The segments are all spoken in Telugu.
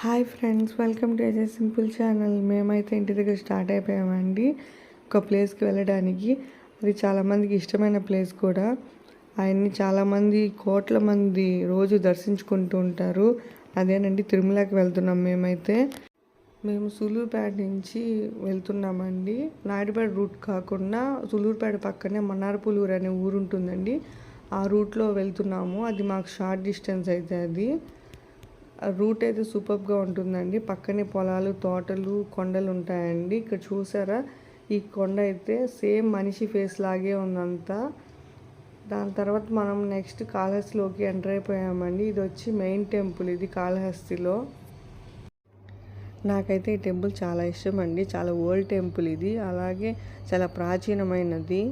Hi friends welcome to AJ simple channel. మేమైతే ఇంటి దగ్గర స్టార్ట్ అయిపోయామండి ఒక ప్లేస్కి వెళ్ళడానికి. అది చాలామందికి ఇష్టమైన ప్లేస్ కూడా. ఆయన్ని చాలామంది కోట్ల మంది రోజు దర్శించుకుంటూ ఉంటారు. అదేనండి తిరుమలకి వెళ్తున్నాం మేమైతే. మేము సులూరుపేట నుంచి వెళ్తున్నామండి. నాయుడుపేట రూట్ కాకుండా సులూరుపేట పక్కనే మన్నారపులూరు అనే ఊరు ఉంటుందండి. ఆ రూట్లో వెళ్తున్నాము. అది మాకు షార్ట్ డిస్టెన్స్ అయితే అది. రూట్ అయితే సూపర్గా ఉంటుందండి. పక్కనే పొలాలు తోటలు కొండలు ఉంటాయండి. ఇక్కడ చూసారా? ఈ కొండ అయితే సేమ్ మనిషి ఫేస్ లాగే ఉందంతా దాని తర్వాత మనం నెక్స్ట్ కాళహస్తిలోకి ఎంటర్ అయిపోయామండి. ఇది వచ్చి మెయిన్ టెంపుల్ ఇది కాళహస్తిలో. నాకైతే ఈ టెంపుల్ చాలా ఇష్టం అండి. చాలా ఓల్డ్ టెంపుల్ ఇది. అలాగే చాలా ప్రాచీనమైనది.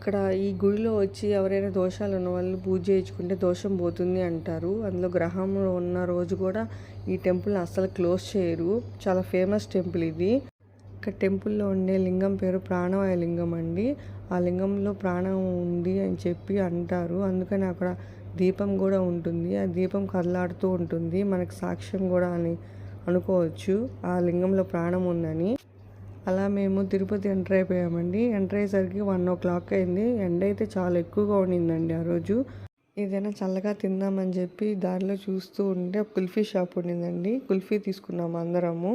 ఇక్కడ ఈ గుడిలో వచ్చి ఎవరైనా దోషాలు ఉన్న వాళ్ళు పూజ చేయించుకుంటే దోషం పోతుంది అంటారు. అందులో గ్రహంలో ఉన్న రోజు కూడా ఈ టెంపుల్ని అస్సలు క్లోజ్ చేయరు. చాలా ఫేమస్ టెంపుల్ ఇది. ఇక్కడ టెంపుల్లో ఉండే లింగం పేరు ప్రాణవాయ లింగం అండి. ఆ లింగంలో ప్రాణం ఉంది అని చెప్పి అంటారు. అందుకని అక్కడ దీపం కూడా ఉంటుంది. ఆ దీపం కదలాడుతూ ఉంటుంది. మనకు సాక్ష్యం కూడా అని అనుకోవచ్చు. ఆ లింగంలో ప్రాణం ఉందని. అలా మేము తిరుపతి ఎంటర్ అయిపోయామండి. ఎంటర్ అయ్యేసరికి వన్ ఓ క్లాక్ అయింది. ఎండ అయితే చాలా ఎక్కువగా ఉండిందండి ఆ రోజు. ఏదైనా చల్లగా తిందామని చెప్పి దారిలో చూస్తూ ఉంటే కుల్ఫీ షాప్ ఉండిందండి. కుల్ఫీ తీసుకున్నాము అందరము.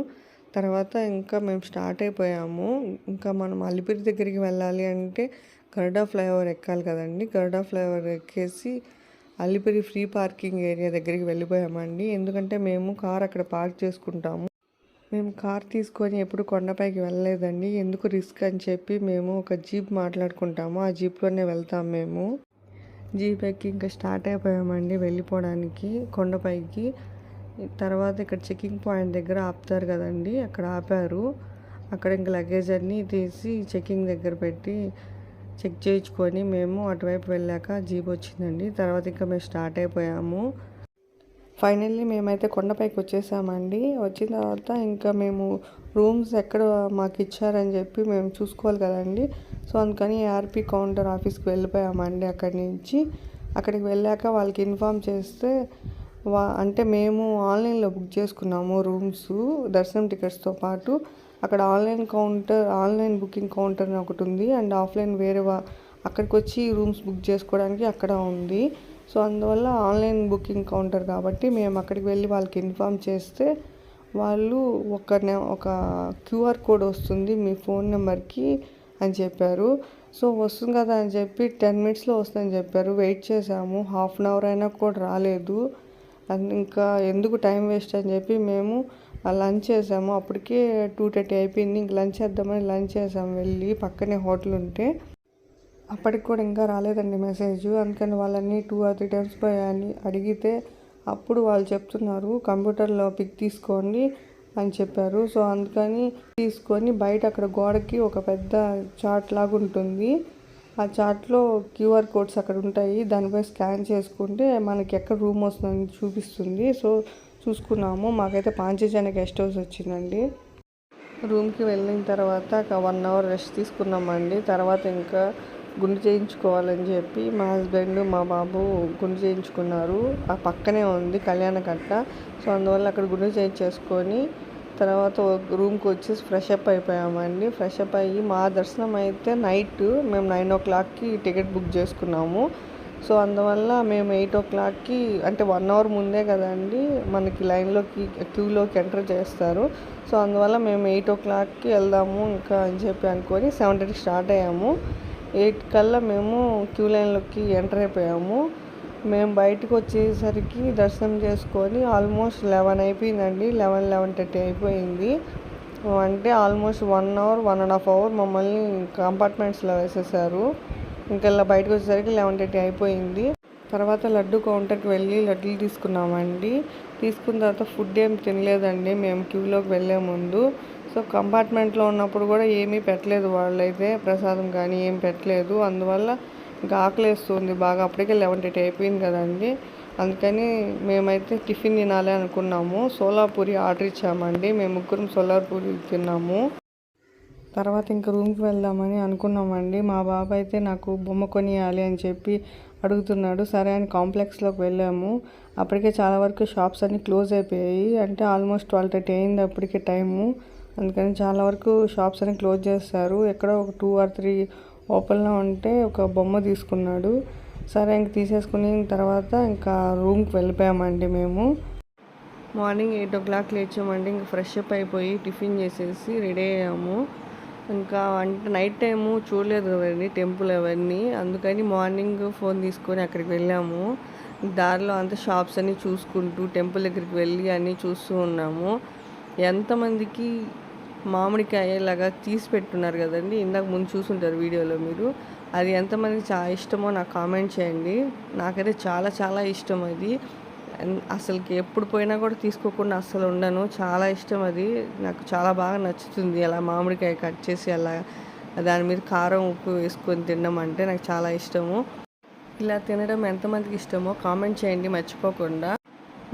తర్వాత ఇంకా మేము స్టార్ట్ అయిపోయాము. ఇంకా మనం అలిపిరి దగ్గరికి వెళ్ళాలి అంటే గరుడా ఫ్లైఓవర్ ఎక్కాలి కదండి. గరుడా ఫ్లైఓవర్ ఎక్కేసి అలిపిరి ఫ్రీ పార్కింగ్ ఏరియా దగ్గరికి వెళ్ళిపోయామండి. ఎందుకంటే మేము కార్ అక్కడ పార్క్ చేసుకుంటాము. మేము కార్ తీసుకొని ఎప్పుడు కొండపైకి వెళ్ళలేదండి. ఎందుకు రిస్క్ అని చెప్పి మేము ఒక జీప్ మాట్లాడుకుంటాము. ఆ జీప్లోనే వెళ్తాం మేము. జీప్ ఎక్కి ఇంకా స్టార్ట్ అయిపోయామండి వెళ్ళిపోవడానికి కొండపైకి తర్వాత ఇక్కడ చెకింగ్ పాయింట్ దగ్గర ఆపుతారు కదండి అక్కడ ఆపారు. అక్కడ ఇంకా లగేజ్ అన్నీ తీసి చెకింగ్ దగ్గర పెట్టి చెక్ చేయించుకొని మేము అటువైపు వెళ్ళాక జీప్ వచ్చిందండి. తర్వాత ఇంకా మేము స్టార్ట్ అయిపోయాము. ఫైనల్లీ మేమైతే కొండపైకి వచ్చేసామండి వచ్చిన తర్వాత ఇంకా మేము రూమ్స్ ఎక్కడ మాకు ఇచ్చారని చెప్పి మేము చూసుకోవాలి కదండి. సో అందుకని ఆర్పి కౌంటర్ ఆఫీస్కి వెళ్ళిపోయామండి అక్కడి నుంచి. అక్కడికి వెళ్ళాక వాళ్ళకి ఇన్ఫామ్ చేస్తే వా అంటే మేము ఆన్లైన్లో బుక్ చేసుకున్నాము రూమ్స్ దర్శనం టికెట్స్తో పాటు. అక్కడ online counter online booking counter అని ఒకటి ఉంది. అండ్ ఆఫ్లైన్ వేరే వా అక్కడికి వచ్చి రూమ్స్ బుక్ చేసుకోవడానికి అక్కడ ఉంది. సో అందువల్ల ఆన్లైన్ బుకింగ్ కౌంటర్ కాబట్టి మేము అక్కడికి వెళ్ళి వాళ్ళకి ఇన్ఫామ్ చేస్తే వాళ్ళు ఒక ఒక క్యూఆర్ కోడ్ వస్తుంది మీ ఫోన్ నెంబర్కి అని చెప్పారు. సో వస్తుంది కదా అని చెప్పి టెన్ మినిట్స్లో వస్తుందని చెప్పారు. వెయిట్ చేసాము హాఫ్ అన్ అవర్ అయినా కూడా రాలేదు. ఇంకా ఎందుకు టైం వేస్ట్ అని చెప్పి మేము లంచ్ చేసాము. అప్పటికే టూ థర్టీ అయిపోయింది. ఇంక లంచ్ చేద్దామని లంచ్ చేసాము. వెళ్ళి పక్కనే హోటల్ ఉంటే అప్పటికి కూడా ఇంకా రాలేదండి మెసేజ్. అందుకని వాళ్ళని టూ ఆర్ త్రీ టైమ్స్ పోయి అని అడిగితే అప్పుడు వాళ్ళు చెప్తున్నారు కంప్యూటర్లో పిక్ తీసుకోండి అని చెప్పారు. సో అందుకని తీసుకొని బయట అక్కడ గోడకి ఒక పెద్ద చార్ట్ లాగా ఉంటుంది. ఆ చార్ట్లో క్యూఆర్ కోడ్స్ అక్కడ ఉంటాయి. దానిపై స్కాన్ చేసుకుంటే మనకి ఎక్కడ రూమ్ వస్తుందని చూపిస్తుంది. సో చూసుకున్నాము. మాకైతే పాంచజన గెస్ట్ హౌస్ వచ్చిందండి. రూమ్కి వెళ్ళిన తర్వాత ఒక వన్ అవర్ రెస్ట్ తీసుకున్నామండి. తర్వాత ఇంకా గుండు చేయించుకోవాలని చెప్పి మా హస్బెండ్ మా బాబు గుండు చేయించుకున్నారు. ఆ పక్కనే ఉంది కళ్యాణ కట్ట. సో అందువల్ల అక్కడ గుండు చేయించేసుకొని తర్వాత రూమ్కి వచ్చేసి ఫ్రెష్ అప్ అయిపోయామండి. ఫ్రెష్ అప్ అయ్యి మా దర్శనం అయితే నైట్ మేము నైన్ ఓ క్లాక్కి టికెట్ బుక్ చేసుకున్నాము. సో అందువల్ల మేము ఎయిట్ ఓ క్లాక్కి అంటే వన్ అవర్ ముందే కదండి మనకి లైన్లోకి క్యూలోకి ఎంటర్ చేస్తారు. సో అందువల్ల మేము ఎయిట్ ఓ క్లాక్కి వెళ్దాము ఇంకా అని చెప్పి అనుకొని సెవెన్ థర్టీ స్టార్ట్ అయ్యాము. ఎయిట్ కల్లా మేము క్యూ లైన్లోకి ఎంటర్ అయిపోయాము. మేము బయటకు వచ్చేసరికి దర్శనం చేసుకొని ఆల్మోస్ట్ లెవెన్ అయిపోయిందండి. లెవెన్ లెవెన్ థర్టీ అయిపోయింది. అంటే almost one hour one and half hour మమ్మల్ని కంపార్ట్మెంట్స్లో వేసేసారు. ఇంకా బయటకు వచ్చేసరికి లెవెన్ థర్టీ అయిపోయింది. తర్వాత లడ్డు కౌంటర్కి వెళ్ళి లడ్డులు తీసుకున్నామండి. తీసుకున్న తర్వాత ఫుడ్ ఏం తినలేదండి. మేము క్యూలోకి వెళ్ళే ముందు సో కంపార్ట్మెంట్లో ఉన్నప్పుడు కూడా ఏమీ పెట్టలేదు వాళ్ళైతే ప్రసాదం కానీ ఏం పెట్టలేదు. అందువల్ల ఇంకా ఆకలేస్తుంది బాగా. అప్పటికే లెవెన్ థర్టీ అయిపోయింది కదండి. అందుకని మేమైతే టిఫిన్ తినాలి అనుకున్నాము. సోలాపూరి ఆర్డర్ ఇచ్చామండి. మేము ముగ్గురం సోలాపూరి తిన్నాము. తర్వాత ఇంకా రూమ్కి వెళ్దామని అనుకున్నామండి. మా బాబు అయితే నాకు బొమ్మ కొనియాలి అని చెప్పి అడుగుతున్నాడు. సరే అని కాంప్లెక్స్లోకి వెళ్ళాము. అప్పటికే చాలా వరకు షాప్స్ అన్నీ క్లోజ్ అయిపోయాయి. అంటే ఆల్మోస్ట్ ట్వెల్వ్ థర్టీ అయింది అప్పటికే టైము. అందుకని చాలా వరకు షాప్స్ అన్ని క్లోజ్ చేస్తారు. ఎక్కడో ఒక టూ ఆర్ త్రీ ఓపెన్లో ఉంటే ఒక బొమ్మ తీసుకున్నాడు. సరే ఇంక తీసేసుకుని తర్వాత ఇంకా రూమ్కి వెళ్ళిపోయామండి మేము. మార్నింగ్ ఎయిట్ ఓ క్లాక్ లేచామండి. ఇంకా ఫ్రెష్ అప్ అయిపోయి టిఫిన్ చేసేసి రెడీ అయ్యాము. ఇంకా అంటే నైట్ టైము చూడలేదు కదండి టెంపుల్ అవన్నీ. అందుకని మార్నింగ్ ఫోన్ తీసుకొని అక్కడికి వెళ్ళాము. దారిలో అంతా షాప్స్ అన్నీ చూసుకుంటూ టెంపుల్ దగ్గరికి వెళ్ళి అన్నీ చూస్తూ ఉన్నాము. ఎంతమందికి మామిడికాయలాగా తీసి పెట్టున్నారు కదండి. ఇందాక ముందు చూసుంటారు వీడియోలో మీరు. అది ఎంతమందికి చాలా ఇష్టమో నాకు కామెంట్ చేయండి. నాకైతే చాలా చాలా ఇష్టం అది. అసలుకి ఎప్పుడు పోయినా కూడా తీసుకోకుండా అస్సలు ఉండను. చాలా ఇష్టం అది. నాకు చాలా బాగా నచ్చుతుంది అలా మామిడికాయ కట్ చేసి అలా దాని మీద కారం ఉప్పు వేసుకొని తినడం అంటే నాకు చాలా ఇష్టము. ఇలా తినడం ఎంతమందికి ఇష్టమో కామెంట్ చేయండి మర్చిపోకుండా.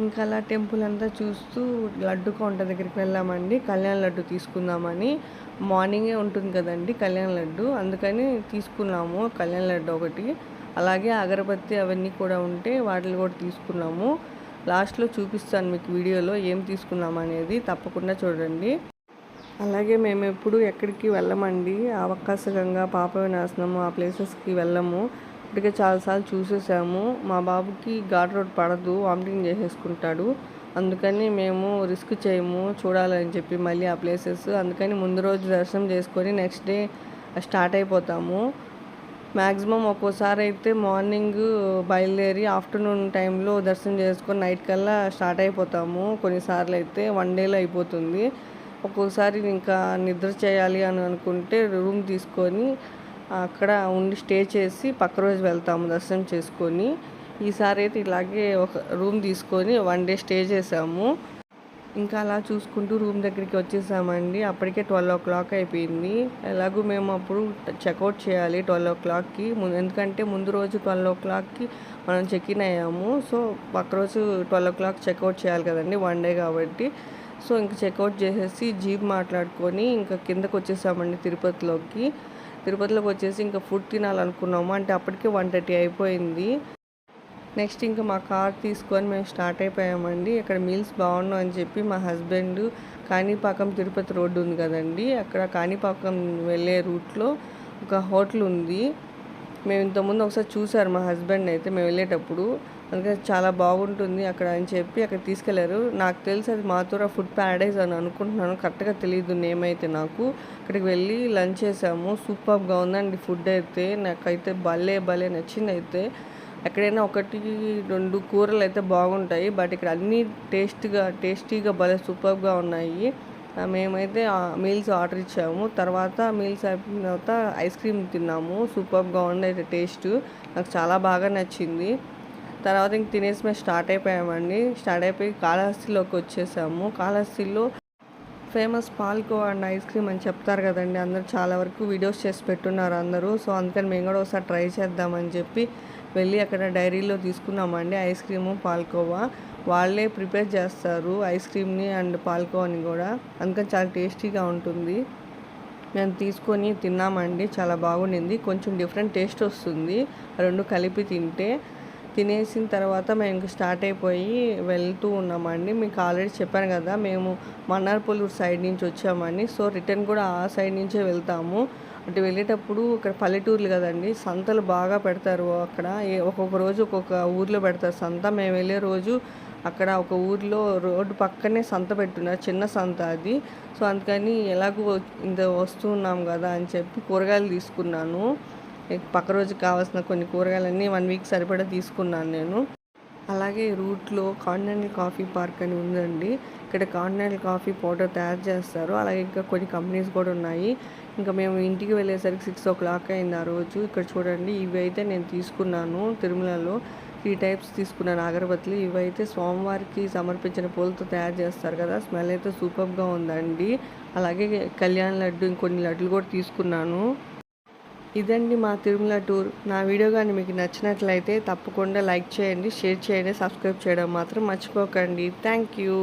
ఇంకా అలా టెంపుల్ అంతా చూస్తూ లడ్డు కౌంటర్ దగ్గరికి వెళ్ళామండి. కళ్యాణ లడ్డు తీసుకుందామని. మార్నింగే ఉంటుంది కదండి కళ్యాణ లడ్డు. అందుకని తీసుకున్నాము. కళ్యాణ్ లడ్డు ఒకటి. అలాగే అగరబత్తి అవన్నీ కూడా ఉంటే వాటిని కూడా తీసుకున్నాము. లాస్ట్లో చూపిస్తాను మీకు వీడియోలో ఏం తీసుకున్నాము అనేది. తప్పకుండా చూడండి. అలాగే మేము ఎప్పుడు ఎక్కడికి వెళ్ళమండి. అవకాశకంగా పాప వినాశనము ఆ ప్లేసెస్కి వెళ్ళము. ఇప్పటికే చాలాసార్లు చూసేసాము. మా బాబుకి ఘాట్ రోడ్ పడదు వామిటింగ్ చేసేసుకుంటాడు. అందుకని మేము రిస్క్ చేయము చూడాలని చెప్పి మళ్ళీ ఆ ప్లేసెస్. అందుకని ముందు రోజు దర్శనం చేసుకొని నెక్స్ట్ డే స్టార్ట్ అయిపోతాము. మ్యాక్సిమం ఒక్కోసారి అయితే మార్నింగ్ బయలుదేరి ఆఫ్టర్నూన్ టైంలో దర్శనం చేసుకొని నైట్ కల్లా స్టార్ట్ అయిపోతాము. కొన్నిసార్లు అయితే వన్ డేలో అయిపోతుంది. ఒక్కోసారి ఇంకా నిద్ర చేయాలి అని అనుకుంటే రూమ్ తీసుకొని అక్కడ ఉండి స్టే చేసి పక్క రోజు వెళ్తాము దర్శనం చేసుకొని. ఈసారి అయితే ఇలాగే ఒక రూమ్ తీసుకొని వన్ డే స్టే చేసాము. ఇంకా అలా చూసుకుంటూ రూమ్ దగ్గరికి వచ్చేసామండి. అప్పటికే ట్వెల్వ్ ఓ క్లాక్ అయిపోయింది. ఎలాగో మేము అప్పుడు చెక్అవుట్ చేయాలి ట్వెల్వ్ ఓ క్లాక్కి. ముందు ఎందుకంటే ముందు రోజు ట్వెల్వ్ ఓ క్లాక్కి మనం చెక్ ఇన్ అయ్యాము. సో పక్క రోజు ట్వెల్వ్ ఓ క్లాక్ చెక్అవుట్ చేయాలి కదండి వన్ డే కాబట్టి. సో ఇంక చెక్అవుట్ చేసేసి జీప్ మాట్లాడుకొని ఇంకా కిందకు వచ్చేసామండి తిరుపతిలోకి. తిరుపతిలోకి వచ్చేసి ఇంకా ఫుడ్ తినాలనుకున్నాము. అంటే అప్పటికే వన్ థర్టీ అయిపోయింది. నెక్స్ట్ ఇంకా మా కార్ తీసుకొని మేము స్టార్ట్ అయిపోయామండి. ఇక్కడ మీల్స్ బాగున్నాం అని చెప్పి మా హస్బెండ్ కాణిపాకం తిరుపతి రోడ్డు ఉంది కదండి. అక్కడ కాణిపాకం వెళ్ళే రూట్లో ఒక హోటల్ ఉంది. మేము ఇంతకుముందు ఒకసారి చూసారు మా హస్బెండ్ అయితే మేము వెళ్ళేటప్పుడు. అందుకని చాలా బాగుంటుంది అక్కడ అని చెప్పి అక్కడ తీసుకెళ్ళారు. నాకు తెలిసి అది మాతూర ఫుడ్ ప్యారడైజ్ అని అనుకుంటున్నాను. కరెక్ట్గా తెలియదు నేమ్ అయితే నాకు. అక్కడికి వెళ్ళి లంచ్ చేసాము. సూపర్గా ఉందండి ఫుడ్ అయితే. నాకైతే భలే భలే నచ్చింది అయితే. ఎక్కడైనా ఒకటి రెండు కూరలు అయితే బాగుంటాయి. బట్ ఇక్కడ అన్నీ టేస్ట్గా టేస్టీగా భలే సూపర్గా ఉన్నాయి. మేమైతే మీల్స్ ఆర్డర్ ఇచ్చాము. తర్వాత మీల్స్ అయిపోయిన తర్వాత ఐస్ క్రీమ్ తిన్నాము. సూపర్గా ఉంది అయితే టేస్ట్. నాకు చాలా బాగా నచ్చింది. తర్వాత ఇంక తినేసి మేము స్టార్ట్ అయిపోయామండి. స్టార్ట్ అయిపోయి కాళహస్తిలోకి వచ్చేసాము. కాళహస్తిలో famous Palko and ice cream అని చెప్తారు కదండి. అందరు చాలా వరకు వీడియోస్ చేసి పెట్టున్నారు అందరూ. సో అందుకని మేము కూడా ఒకసారి ట్రై చేద్దామని చెప్పి వెళ్ళి అక్కడ డైరీలో తీసుకున్నామండి ఐస్ క్రీము పాల్కోవా. వాళ్ళే ప్రిపేర్ చేస్తారు ఐస్ క్రీమ్ని అండ్ పాల్కోవాని కూడా. అందుకని చాలా టేస్టీగా ఉంటుంది. మేము తీసుకొని తిన్నామండి. చాలా బాగుండింది. కొంచెం డిఫరెంట్ టేస్ట్ వస్తుంది. రెండు కలిపి తింటే తినేసిన తర్వాత మేము ఇంక స్టార్ట్ అయిపోయి వెళ్తూ ఉన్నామండి. మీకు ఆల్రెడీ చెప్పాను కదా మేము మన్నార్పల్లూరు సైడ్ నుంచి వచ్చామని సో రిటర్న్ కూడా ఆ సైడ్ నుంచే వెళ్తాము. అంటే వెళ్ళేటప్పుడు ఇక్కడ పల్లెటూర్లు కదండి సంతలు బాగా పెడతారు అక్కడ. ఏ- ఒక్కొక్క రోజు ఒక్కొక్క ఊర్లో పెడతారు సంత. మేము వెళ్ళే రోజు అక్కడ ఒక ఊర్లో రోడ్డు పక్కనే సంత పెట్టున్నారు చిన్న సంత అది. సో అందుకని ఎలాగో ఇంత వస్తున్నాం కదా అని చెప్పి కూరగాయలు తీసుకున్నాను. పక్క రోజు కావాల్సిన కొన్ని కూరగాయలన్నీ వన్ వీక్ సరిపడా తీసుకున్నాను నేను. అలాగే రూట్లో కాంటినెంటల్ కాఫీ పార్క్ అని ఉందండి. ఇక్కడ కాంటినెంటల్ కాఫీ పౌడర్ తయారు చేస్తారు. అలాగే ఇంకా కొన్ని కంపెనీస్ కూడా ఉన్నాయి. ఇంకా మేము ఇంటికి వెళ్ళేసరికి సిక్స్ ఓ క్లాక్ అయింది ఆ రోజు. ఇక్కడ చూడండి ఇవి అయితే నేను తీసుకున్నాను తిరుమలలో. త్రీ టైప్స్ తీసుకున్నాను అగరబత్తులు ఇవైతే స్వామివారికి సమర్పించిన పూలతో తయారు చేస్తారు కదా. స్మెల్ అయితే సూపర్గా ఉందండి. అలాగే కళ్యాణ్ లడ్డు ఇంకొన్ని లడ్డులు కూడా తీసుకున్నాను. ఇదండి మా తిరుమల టూర్. నా వీడియో కానీ మీకు నచ్చినట్లయితే తప్పకుండా లైక్ చేయండి షేర్ చేయండి సబ్స్క్రైబ్ చేయడం మాత్రం మర్చిపోకండి. Thank you.